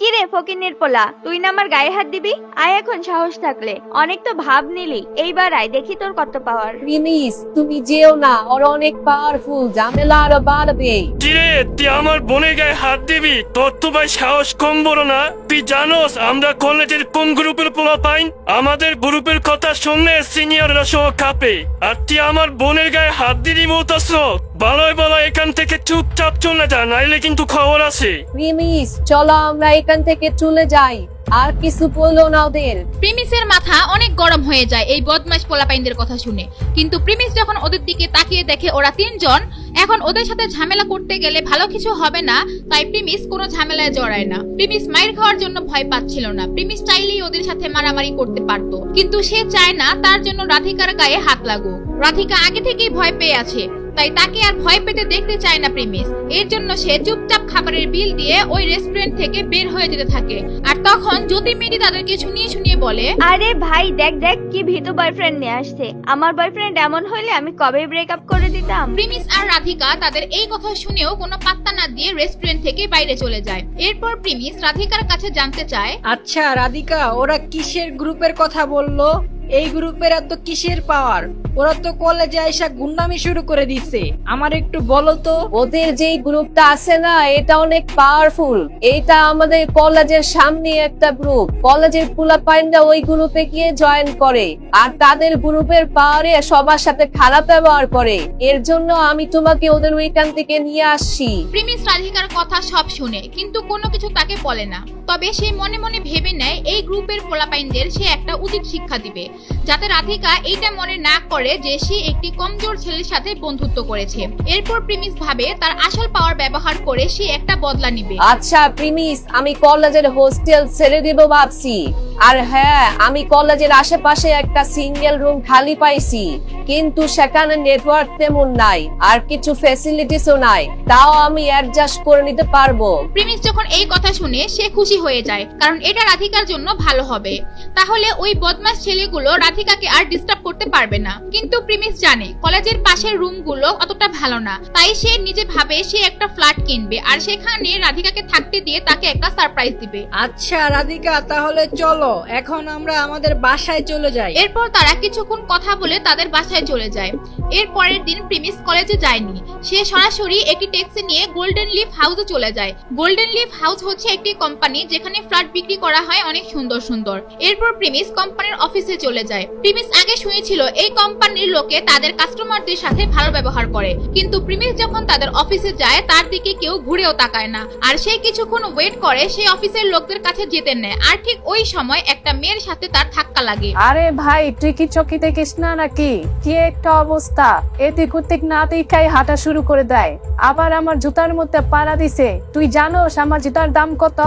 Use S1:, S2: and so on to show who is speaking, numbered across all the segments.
S1: কি রে ফকিনের পোলা তুই না আমার গায়ে হাত দিবি? আয় এখন সাহস থাকলে। অনেক তো ভাব নিলি। এইবার আয় দেখি তোর কত পাওয়ার
S2: প্লিজ তুমি যেও না ওর অনেক পাওয়ারফুল ঝামেলা আরও বাড়বে।
S3: কিরে তুই আমার বোনের গায়ে হাত দিবি? তোর তো ভাই সাহস কম বড় না। তুই জানোস আমরা কলেজের কোন গ্রুপের পোলা পাই? আমাদের গ্রুপের কথা শুনলে সিনিয়ররা সহ কাঁপে। আর তুই আমার বোনের গায়ে হাত দিলি মতাস ভালোই ভালো এখান থেকে চুপচাপ চলে যা নাইলে কিন্তু খবর আছে।
S2: প্লিজ চলো আমরা এখান থেকে চলে যাই। আর কিছু বলল না ওদের।
S4: প্রিমিসের মাথা অনেক গরম হয়ে যায় এই বদমাশ পোলাপাইনদের কথা শুনে। কিন্তু প্রিমিস যখন ওদের দিকে তাকিয়ে দেখে ওরা তিনজন, এখন ওদের সাথে ঝামেলা করতে গেলে ভালো কিছু হবে না, তাই প্রিমিস কোনো ঝামেলায় জড়ায় না। প্রিমিস মায়ের খাওয়ার জন্য ভয় পাচ্ছিল না। প্রিমিস চাইলেই ওদের সাথে মারামারি করতে পারত। কিন্তু সে চায় না তার জন্য রাধিকার গায়ে হাত লাগুক। রাধিকা আগে থেকেই ভয় পেয়ে আছে। তাই তাকে আর ভয় পেতে দেখতে চায় না প্রিমিস। এর জন্য সে চুপচাপ খাবারের বিল দিয়ে ওই রেস্টুরেন্ট থেকে বের হয়ে যেতে থাকে। আর তখন জ্যোতি মেরি তাদেরকে শুনিয়ে শুনিয়ে বলে
S1: আরে ভাই দেখ দেখ কি ভীতু বয়ফ্রেন্ড নিয়ে আসছে। আমার বয়ফ্রেন্ড এমন হইলে আমি কবে ব্রেকআপ করে দিতাম?
S4: প্রিমিস আর রাধিকা তাদের এই কথা শুনেও কোনো পাত্তা না দিয়ে রেস্টুরেন্ট থেকে বাইরে চলে যায়। এরপর প্রিমিস রাধিকার কাছে জানতে চায়
S5: আচ্ছা রাধিকা ওরা কিসের গ্রুপের কথা বলল? এই গ্রুপের এত কিসের পাওয়ার? ওরা তো কলেজে আইসা গুন্ডামি শুরু করে দিছে। আমার একটু বলো তো।
S2: ওদের যেই গ্রুপটা আছে না এটা অনেক পাওয়ারফুল এটা আমাদের কলেজের সামনে একটা গ্রুপ কলেজের পোলা পাইন্ডা ওই গ্রুপে গিয়ে জয়েন করে। আর তাদের গ্রুপের পাওয়ারে সবার সাথে খারাপ ব্যবহার করে। এর জন্য আমি তোমাকে ওদের ওইখান থেকে নিয়ে আসছি।
S4: প্রিমিস রাধিকার কথা সব শুনে কিন্তু কোনো কিছু তাকে বলে না। তবে সে মনে মনে ভেবে নেয় এই গ্রুপের পোলাপাইনদের সে একটা উচিত শিক্ষা দিবে। যাতে রাধিকা এইটা মনে না করে যে সে একটি কমজোর ছেলের সাথে বন্ধুত্ব করেছে। এরপর প্রিমিস ভাবে তার আসল পাওয়ার ব্যবহার করে সে একটা বদলা নিবে।
S2: আচ্ছা প্রিমিস আমি কলেজের হোস্টেল ছেড়ে দিব ভাবছি। আর হ্যাঁ আমি কলেজের আশেপাশে একটা সিঙ্গেল রুম খালি পাইছি কিন্তু সেখানে নেটওয়ার্ক তেমন নাই আর কিছু ফ্যাসিলিটিসও নাই। তাও আমি অ্যাডজাস্ট করে নিতে পারব।
S4: প্রিমিস যখন এই কথা শুনে সে খুশি হয়ে যায় কারণ এটা রাধিকার জন্য ভালো হবে। তাহলে ওই বদমাস ছেলেগুলো রাধিকাকে আর ডিস্টার্ব করতে পারবে না। কিন্তু প্রিমিস জানে কলেজের পাশের রুমগুলো অতটা ভালো না। তাই সে নিজে ভাবে সে একটা ফ্ল্যাট কিনবে আর সেখানে রাধিকাকে থাকতে দিয়ে তাকে একটা সারপ্রাইজ দিবে।
S5: আচ্ছা রাধিকা তাহলে চলো এখন আমরা আমাদের বাসায় চলে যাই।
S4: এরপর তারা কিছুক্ষণ কথা বলে তাদের বাসায় চলে যায়। এর পরের দিন প্রিমিস কলেজে যায়নি। সে সরাসরি একটি ট্যাক্সি নিয়ে গোল্ডেন লিফ হাউসে চলে যায়। গোল্ডেন লিফ হাউস হচ্ছে একটি কোম্পানি যেখানে ফ্ল্যাট বিক্রি করা হয় অনেক সুন্দর সুন্দর। এরপর প্রিমিস কোম্পানির অফিসে চলে যায়। প্রিমিস আগে শুনেছিল এই কোম্পানির লোকে তাদের কাস্টমারদের সাথে ভালো ব্যবহার করে। কিন্তু প্রিমিস যখন তাদের অফিসে যায় তার দিকে কেউ ঘুরেও তাকায় না। আর সে কিছুক্ষণ ওয়েট করে সে অফিসের লোকদের কাছে যেতে নেয়। আর ঠিক ওই সময় একটা মেয়ের সাথে তার ধাক্কা লাগে।
S6: আরে ভাই তুই কি চকি দেখিস না নাকি? কি একটা অবস্থা। এতে কুত্তিক না দেখাই হাঁটা শুরু করে দেয়। আবার আমার জুতার মধ্যে পাড়া দিছে। তুই জানোস আমার জুতার দাম কত?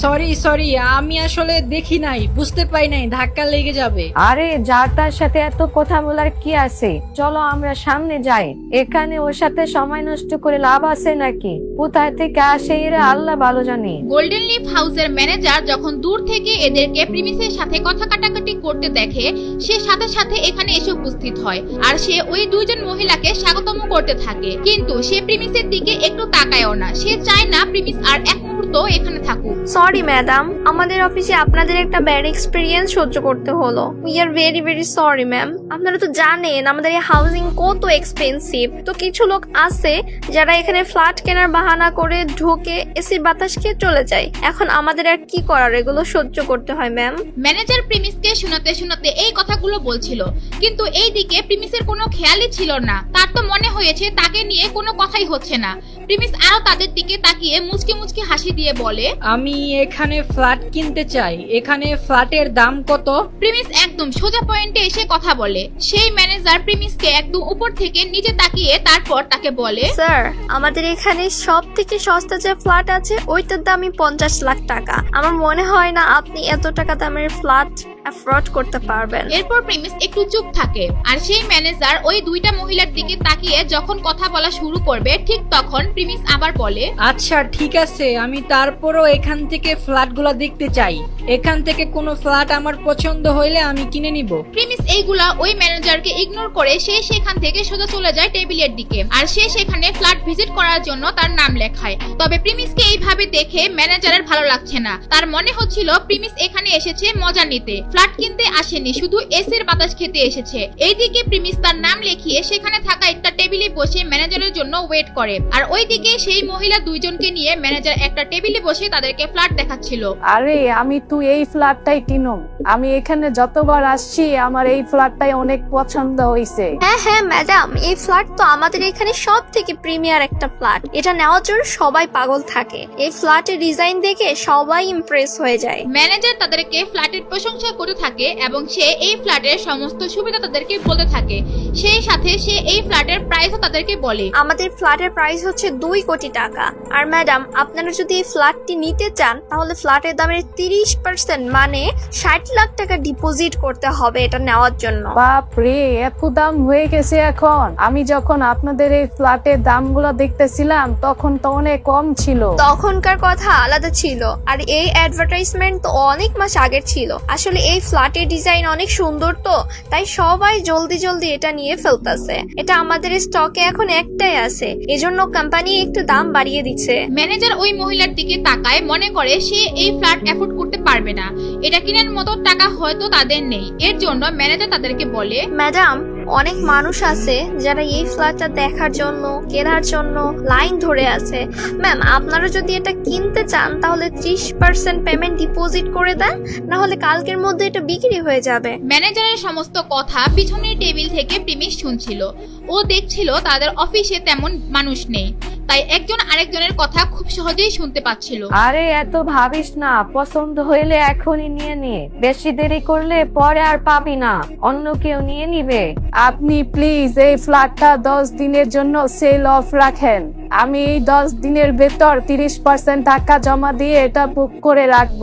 S5: সরি সরি আমি আসলে দেখি নাই বুঝতে পাই নাই ধাক্কা লেগে যাবে।
S6: আরে যার তার সাথে এত কথা বলার কি আছে? চলো আমরা সামনে যাই। এখানে ওর সাথে সময় নষ্ট করে লাভ আছে নাকি? কোথায় থেকে আসে এরা আল্লাহ ভালো জানে।
S4: গোল্ডেন লিফ হাউসের ম্যানেজার যখন দূর থেকে এদেরকে প্রিমিসের সাথে কথা কাটাকাটি করতে দেখে, সে সাথে সাথে এখানে এসে উপস্থিত হয় আর সে ওই দুইজন মহিলাকে স্বাগতম করতে থাকে। কিন্তু সে প্রিমিসের দিকে একটু তাকায়ও না। সে চায় না প্রিমিস আর এক মুহূর্ত এখানে থাকুক।
S7: সরি ম্যাডাম আমাদের অফিসে আপনাদের একটা ব্যাড এক্সপিরিয়েন্স সহ্য করতে হলো। We are very very sorry ma'am আপনারা তো জানেন আমাদের এই হাউজিং কত এক্সপেন্সিভ তো কিছু লোক আছে যারা এখানে ফ্ল্যাট কেনার বাহানা করে ঢোকে এসির বাতাস খেয়ে চলে যায়। এখন আমাদের আর কি করার এগুলো সহ্য করতে হয় ম্যাম
S4: ম্যানেজার প্রিমিসকে শোনাতে শোনাতে এই কথাগুলো বলছিল। কিন্তু এই দিকে প্রিমিসের কোনো খেয়ালই ছিল না। তার তো মনে হয়েছে তাকে নিয়ে কোনো কথাই হচ্ছে না। প্রিমিস আরও তাদের দিকে তাকিয়ে মুচকি মুচকি হাসি দিয়ে বলে
S5: আমি এখানে ফ্ল্যাট কিনতে চাই। এখানে ফ্ল্যাটের দাম কত?
S4: প্রিমিস একদম সোজা পয়েন্টে এসে কথা বলে। সেই ম্যানেজার প্রিমিসকে একদম উপর থেকে নিচে তাকিয়ে তারপর তাকে বলে
S7: স্যার আমাদের এখানে সব থেকে সস্তা যে ফ্ল্যাট আছে ওইটার দামই পঞ্চাশ লাখ টাকা। আমার মনে হয় না আপনি এত টাকা দামের ফ্ল্যাট অ্যাফোর্ড করতে পারবেন।
S4: এরপর প্রিমিস একটু চুপ থাকে আর সেই ম্যানেজার ওই দুইটা মহিলার দিকে তাকিয়ে যখন কথা বলা শুরু করবে ঠিক তখন প্রিমিস আবার বলে
S5: আচ্ছা ঠিক আছে আমি তারপরও এখান থেকে ফ্ল্যাটগুলো দেখতে চাই। এখান থেকে কোনো ফ্ল্যাট আমার পছন্দ হইলে আমি কিনে নিব।
S4: প্রিমিস এইগুলা ওই ম্যানেজারকে ইগনোর করে সে সেখান থেকে সোজা চলে যায় টেবিলের দিকে। আর সে সেখানে ফ্ল্যাট ভিজিট করার জন্য তার নাম লেখায়। তবে প্রিমিসকে এইভাবে দেখে ম্যানেজারের ভালো লাগছে না। তার মনে হচ্ছিল প্রিমিস এখানে এসেছে মজা নিতে। ফ্ল্যাট কিনতে আসেনি শুধু এসির বাতাস খেতে এসেছে। এইদিকে প্রিমিস তার নাম লিখিয়ে সেখানে থাকা একটা টেবিলে বসে ম্যানেজারের জন্য ওয়েট করে। আর ওইদিকে সেই মহিলা দুইজনকে নিয়ে ম্যানেজার একটা টেবিলে বসে তাদেরকে ফ্ল্যাট দেখাচ্ছিল।
S6: আরে আমি তুই এই ফ্ল্যাটটাই কিনুম আমি এখানে যতবার আসছি আমার এই ফ্ল্যাটটাই অনেক পছন্দ হয়েছে
S7: হ্যাঁ হ্যাঁ ম্যাডাম এই ফ্ল্যাট তো আমাদের এখানে সব থেকে প্রিমিয়ার একটা ফ্ল্যাট এটা নেওয়ার জন্য সবাই পাগল থাকে। এই ফ্ল্যাটের ডিজাইন দেখে সবাই ইমপ্রেস হয়ে যায়।
S4: ম্যানেজার তাদেরকে ফ্ল্যাটের প্রশংসা করে থাকে এবং সে এই ফ্ল্যাটের সমস্ত সুবিধা তাদেরকে বলতে থাকে। সেই সাথে সে এই ফ্ল্যাটের প্রাইসও তাদেরকে বলে।
S7: আমাদের ফ্ল্যাটের প্রাইস হচ্ছে দুই কোটি টাকা। আর ম্যাডাম আপনারা যদি এই ফ্ল্যাটটি নিতে চান তাহলে ফ্ল্যাটের দামের তিরিশ পার্সেন্ট মানে ষাট লাখ টাকা ডিপোজিট করতে হবে এটা নেওয়ার জন্য।
S6: বাপ রে এত দাম হয়ে গেছে এখন। আমি যখন আপনাদের এই ফ্ল্যাটের দামগুলো দেখতেছিলাম তখন তো অনেক কম ছিল।
S7: তখনকার কথা আলাদা ছিল। আর এই অ্যাডভার্টাইজমেন্ট তো অনেক মাস আগের ছিল। আসলে এই ফ্ল্যাটের ডিজাইন অনেক সুন্দর তো তাই সবাই জলদি জলদি এটা নিয়ে ফেলতেছে। এটা আমাদের স্টকে এখন একটাই আছে। এজন্য কোম্পানি একটু দাম বাড়িয়ে দিচ্ছে।
S4: ম্যানেজার ওই মহিলার দিকে তাকায় মনে করে সে এই ফ্ল্যাট অ্যাফোর্ড করতে পারবে না। এটা কিনার মতো টাকা হয়তো তাদের নেই। এর জন্য ম্যানেজার তাদেরকে বলে,
S7: ম্যাডাম অনেক মানুষ আছে যারা এই ফ্ল্যাটটা দেখার জন্য কেনার জন্য লাইন ধরে আছে। ম্যাম আপনারা যদি এটা কিনতে চান তাহলে ত্রিশ পার্সেন্ট পেমেন্ট ডিপোজিট করে দেন না হলে কালকের মধ্যে এটা বিক্রি হয়ে যাবে।
S4: ম্যানেজারের সমস্ত কথা পিছনের টেবিল থেকে প্রিমিস শুনছিল। ও দেখছিল তাদের অফিসে তেমন মানুষ নেই তাই একজন আরেকজনের কথা খুব সহজেই শুনতে পাচ্ছিল।
S2: আরে এত ভাবিস না পছন্দ হইলে এখনই নিয়ে নে। বেশি দেরি করলে পরে আর পাবি না অন্য কেউ নিয়ে নিবে।
S6: আপনি প্লিজ এই ফ্ল্যাটটা দশ দিনের জন্য সেল অফ রাখেন। আমি এই দশ দিনের ভেতর তিরিশ পার্সেন্ট টাকা জমা দিয়ে এটা বুক করে রাখব।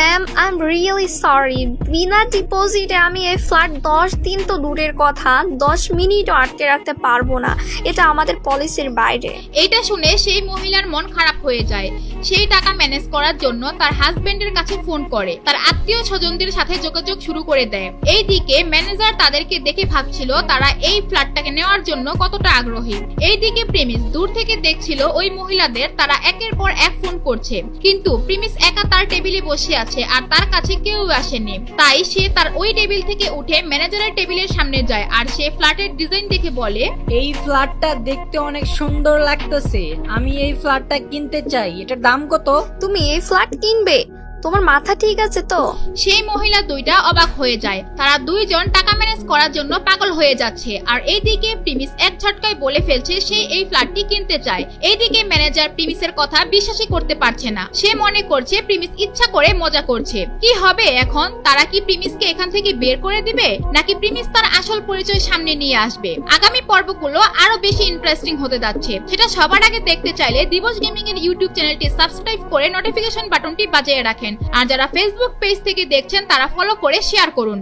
S7: Ma'am I am really sorry বিনা ডিপোজিটে আমি এই ফ্ল্যাট দশ দিন তো দূরের কথা দশ মিনিটও আটকে রাখতে পারব না। এটা আমাদের পলিসির বাইরে।
S4: এটা শুনে সেই মহিলার মন খারাপ হয়ে যায়। সেই টাকা ম্যানেজ করার জন্য তার হাজবেন্ডের কাছে ফোন করে। তার আত্মীয় স্বজনদের সাথে যোগাযোগ শুরু করে দেয়। এইদিকে ম্যানেজার তাদেরকে দেখে ভাবছিল তারা এই ফ্ল্যাটটাকে নেওয়ার জন্য কতটা আগ্রহী। এইদিকে প্রেমিস দূর থেকে দেখছিল ওই মহিলাদের তারা একের পর এক ফোন করছে। কিন্তু প্রিমিস একা তার টেবিলে বসে আছে আর তার কাছে কেউ আসেনি তাই সে তার ওই টেবিল থেকে উঠে ম্যানেজারের টেবিলের সামনে যায় আর সে ফ্ল্যাটের ডিজাইন দেখে বলে
S5: এই ফ্ল্যাটটা দেখতে অনেক সুন্দর লাগতেছে। আমি এই ফ্ল্যাটটা কিনতে চাই। এটার দাম কত?
S7: তুমি এই ফ্ল্যাট কিনবে? তোমার মাথা ঠিক আছে তো?
S4: সেই মহিলা দুইটা অবাক হয়ে যায়। তারা দুইজন টাকা ম্যানেজ করার জন্য পাগল হয়ে যাচ্ছে। আর এইদিকে প্রিমিস এক ঝটকায় বলে ফেলছে সে এই ফ্ল্যাটটি কিনতে চায়। এইদিকে ম্যানেজার প্রিমিসের কথা বিশ্বাসই করতে পারছে না। সে মনে করছে প্রিমিস ইচ্ছা করে মজা করছে। কি হবে এখন? তারা কি প্রিমিসকে এখান থেকে বের করে দিবে? নাকি প্রিমিস তার আসল পরিচয় সামনে নিয়ে আসবে? আগামী পর্বগুলো আরও বেশি ইন্টারেস্টিং হতে যাচ্ছে। সেটা সবার আগে দেখতে চাইলে দিবস গেমিং এর ইউটিউব চ্যানেলটি সাবস্ক্রাইব করে নোটিফিকেশন বাটনটি বাজিয়ে রাখেন। আর যারা ফেসবুক পেজ থেকে দেখছেন তারা ফলো করে শেয়ার করুন।